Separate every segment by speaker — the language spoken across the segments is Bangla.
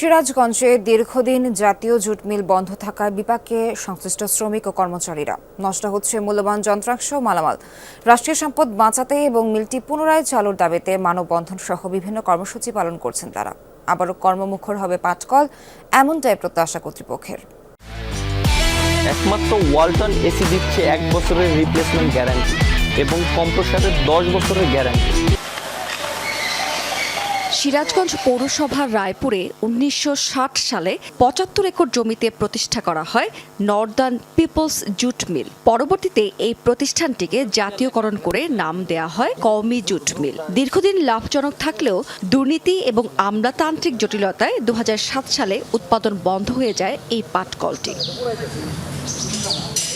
Speaker 1: সিরাজগঞ্জে দীর্ঘদিন জাতীয় জুট মিল বন্ধ থাকায় বিপাকে সংশ্লিষ্ট শ্রমিক ও কর্মচারীরা। নষ্ট হচ্ছে মূল্যবান যন্ত্রাংশ মালামাল। রাষ্ট্রীয় সম্পদ বাঁচাতে এবং মিলটি পুনরায় চালুর দাবিতে মানববন্ধন সহ বিভিন্ন কর্মসূচি পালন করছেন তারা। আবারও কর্মমুখর হবে পাটকল, এমনটাই প্রত্যাশা কর্তৃপক্ষের।
Speaker 2: একমাত্র ওয়ালটন এসি দিচ্ছে এক বছরের রিপ্লেসমেন্ট গ্যারান্টি এবং কম্প্রসারের দশ বছরের গ্যারান্টি
Speaker 3: সিরাজগঞ্জ পৌরসভার রায়পুরে উনিশশো ষাট সালে পঁচাত্তর একর জমিতে প্রতিষ্ঠা করা হয় নর্দার্ন পিপলস জুট মিল। পরবর্তীতে এই প্রতিষ্ঠানটিকে জাতীয়করণ করে নাম দেয়া হয় কওমি জুট মিল। দীর্ঘদিন লাভজনক থাকলেও দুর্নীতি এবং আমলাতান্ত্রিক জটিলতায় দু হাজার সাত সালে উৎপাদন বন্ধ হয়ে যায় এই পাটকলটি।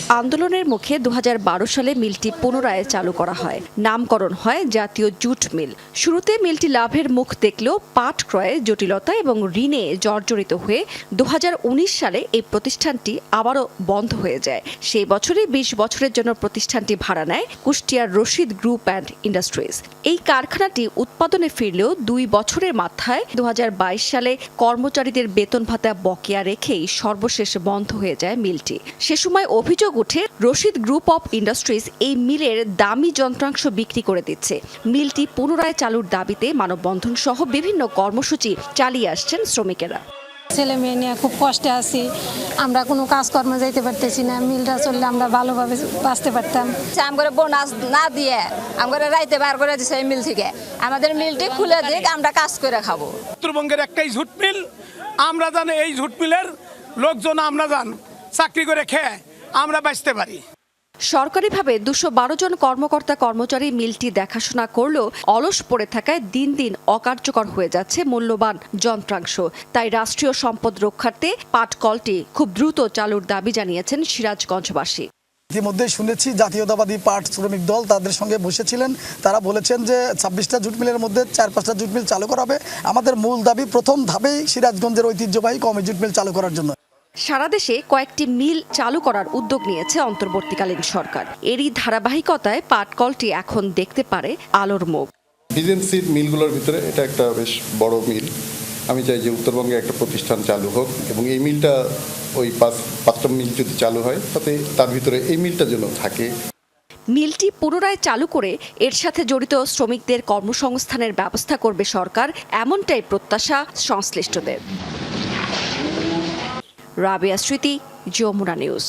Speaker 3: আন্দোলনের মুখে দু হাজার বারো সালে মিলটি পুনরায় চালু করা হয়। নামকরণ হয় জাতীয় জুট মিল। শুরুতে মিলটি লাভের মুখ দেখলেও পাট ক্রয়ে জটিলতা এবং ঋণে জর্জরিত হয়ে দুহাজার উনিশ সালে এই প্রতিষ্ঠানটি আবারও বন্ধ হয়ে যায়। সেই বছরই বিশ বছরের জন্য প্রতিষ্ঠানটি ভাড়া নেয় কুষ্টিয়ার রশিদ গ্রুপ অ্যান্ড ইন্ডাস্ট্রিজ। এই কারখানাটি উৎপাদনে ফিরলেও দুই বছরের মাথায় দু হাজার বাইশ সালে কর্মচারীদের বেতন ভাতা বকেয়া রেখেই সর্বশেষ বন্ধ হয়ে যায় মিলটি। সে সময় অভিযোগ উঠে রশিদ গ্রুপ অফ ইন্ডাস্ট্রিজ এই মিলের দামি যন্ত্রাংশ বিক্রি করে দিচ্ছে। মিলটি পুনরায় চালুর দাবিতে মানববন্ধন সহ বিভিন্ন কর্মসূচি চালিয়ে আসছেন শ্রমিকেরা।
Speaker 4: ছেলে মেয়ে নিয়ে খুব কষ্টে আছি। আমরা কোনো কাজকর্ম যাইতে পারতেছি না। মিলটা চললে আমরা ভালোভাবে বাঁচতে পারতাম।
Speaker 5: আমরা বোনাস না দিয়ে আমরা রাইতে বার করে দিছে এই মিল থেকে। আমাদের মিলটি খুলে দিক আমরা কাজ করে খাব।
Speaker 6: উত্তরবঙ্গের একটাই ঝুট মিল। আমরা জানি এই ঝুট মিলের লোকজন আমরা জান চাকরি করে খেয়ে। আমরা বাঁচতে পারি।
Speaker 3: সরকারিভাবে দুশো বারো জন কর্মকর্তা কর্মচারী মিলটি দেখাশোনা করলেও অলস পড়ে থাকায় দিন দিন অকার্যকর হয়ে যাচ্ছে মূল্যবান যন্ত্রাংশ। তাই রাষ্ট্রীয় সম্পদ রক্ষার্থে পাটকলটি খুব দ্রুত চালুর দাবি জানিয়েছেন সিরাজগঞ্জবাসী।
Speaker 7: ইতিমধ্যে শুনেছি জাতীয়তাবাদী পাট শ্রমিক দল তাদের সঙ্গে বসেছিলেন। তারা বলেছেন যে ছাব্বিশটা জুট মিলের মধ্যে চার পাঁচটা জুট মিল চালু করা হবে। আমাদের মূল দাবি প্রথম ধাপেই সিরাজগঞ্জের ঐতিহ্যবাহী কমে জুট মিল চালু করার জন্য।
Speaker 3: সারা দেশে কয়েকটি মিল চালু করার উদ্যোগ নিয়েছে অন্তর্বর্তীকালীন সরকার। এরই ধারাবাহিকতায় পাটকলটি এখন দেখতে পারে আলোর মুখ।
Speaker 8: ডিজেন্সির মিলগুলোর ভিতরে এটা একটা বেশ বড় মিল। আমি চাই যে উত্তরবঙ্গে একটা প্রতিষ্ঠান চালু হোক এবং এই মিলটা ওই পাঁচ পাঁচটা মিল যদি চালু হয় তাতে তার ভিতরে এই মিলটা যেন থাকে।
Speaker 3: মিলটি পুনরায় চালু করে এর সাথে জড়িত শ্রমিকদের কর্মসংস্থানের ব্যবস্থা করবে সরকার এমনটাই প্রত্যাশা সংশ্লিষ্টদের। রাবিয়া স্মৃতি যমুনা নিউজ